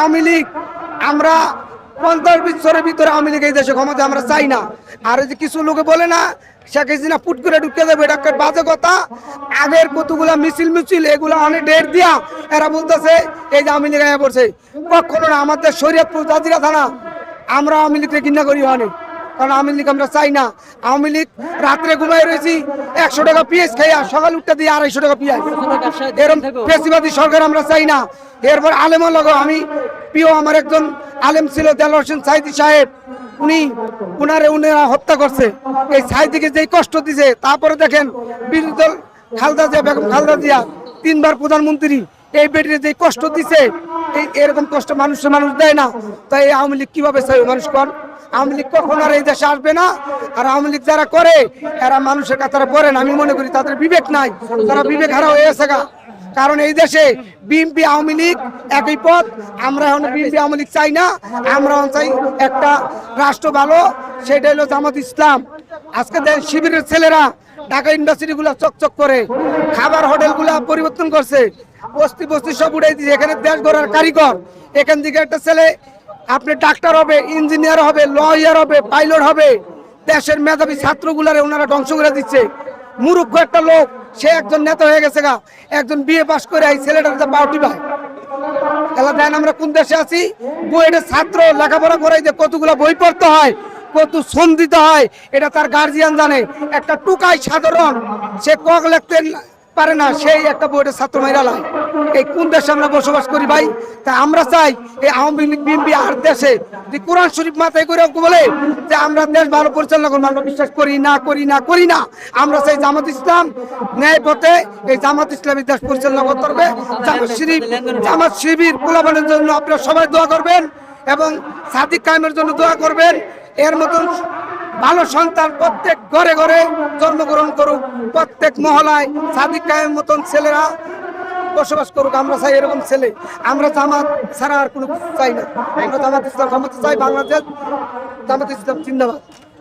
আওয়ামী লীগ, আমরা পঞ্চাশ বছরের ভিতরে আওয়ামী লীগ এই দেশে ক্ষমতা আমরা চাই না। আর যে কিছু লোকে বলে না করে আগের কতগুলা মিছিল মিছিল, এগুলো অনেক দিয়া এরা বলতেছে, এই যে কখনো না, আমাদের শরীয়তপুর থানা, আমরা আওয়ামী লীগকে ঘৃণা করি অনেক কারণ আওয়ামী লীগ আমরা চাই না। আওয়ামী লীগ রাত্রে ঘুমাই রয়েছি, একশো টাকা পিএস খাইয়া সকাল উঠতে দিয়ে আড়াইশো টাকা পিঁয়াজ। এরকম পেশিবাদী সরকার আমরা চাই না। এরপর আলেমও লগো আমি প্রিয় আমার একজন আলেম ছিল দেল হোসেন সাইদি সাহেব। উনি, উনারে উনারা হত্যা করছে। এই সাইদিকে যেই কষ্ট দিছে, তারপরে দেখেন বিরোধী দল খালদা জিয়া, বেগম খালদা জিয়া, তিনবার প্রধানমন্ত্রী। এই বেটির যে কষ্ট দিছে, এই এরকম কষ্ট মানুষের মানুষ দেয় না। তাই আওয়ামী লীগ কীভাবে চাই মানুষ কর আওয়ামী লীগ কখনো আর এই দেশে আসবে না? আর আওয়ামী লীগ যারা করে, এরা মানুষের কাতারে পড়ে না। আমি মনে করি তাদের বিবেক নাই। তারা বিবেক হারা হয়ে গেছে। কারণ এই দেশে বিএনপি, আওয়ামী লীগ একই পথ। আমরা এখন বিএনপি, আওয়ামী লীগ চাই না। আমরা চাই একটা রাষ্ট্র ভালো। সেটা হলো জামাত ইসলাম। আজকে শিবিরের ছেলেরা ঢাকা ইউনিভার্সিটি গুলা চকচক করে, খাবার হোটেলগুলা পরিবর্তন করছে। বস্তি বস্তি সব উড়াই দিয়েছে এখানে দেশ গড়ার কারিগর। এখান থেকে একটা ছেলে আপনি ডাক্তার হবে, ইঞ্জিনিয়ার হবে লয়ার হবে পাইলট হবে। দেশের মেধাবী ছাত্রগুলারে ওনারা ধ্বংস করে দিচ্ছে। মুরুক্ষ একটা লোক, সে একজন নেতা হয়ে গেছে গা। একজন বিয়ে পাশ করে এই ছেলেটার যে পাউটি ভাই দেন আমরা কোন দেশে আছি? বইটা ছাত্র, লেখাপড়া করাই যে কতগুলো বই পড়তে হয়, কত শ্রম দিতে হয়, এটা তার গার্জিয়ান জানে। একটা টুকাই সাধারণ, সে কক লিখতে পারে না, সেই একটা বইটা ছাত্র মাইরা লাই। এই কোন দেশে আমরা বসবাস করি ভাই? তা আমরা চাই এই আওয়ামী লীগ, বিএনপি আর দেশে যে কোরআন শরীফ মাথায় করে বলে যে আমরা দেশ ভালো পরিচালনা করব, আমরা বিশ্বাস করি না করি না করি না। আমরা চাই জামাত ইসলাম ন্যায় পথে এই জামাত ইসলামী দেশ পরিচালনা করতে হবে জামাত শিবির জামাত শিবির পোলাবানের জন্য আপনারা সবাই দোয়া করবেন এবং সাদিক কায়েমের জন্য দোয়া করবেন। এর মতন ভালো সন্তান প্রত্যেক ঘরে ঘরে জন্মগ্রহণ করুক। প্রত্যেক মহলায় সাদিক কায়ের মতন ছেলেরা বসবাস করুক। আমরা চাই এরকম ছেলে। আমরা জামাত ছাড়া আর কোনো চাই না। আমরা জামাত ইসলাম, জামাত চাই বাংলাদেশ, জামাত ইসলাম, জিন্দাবাদ।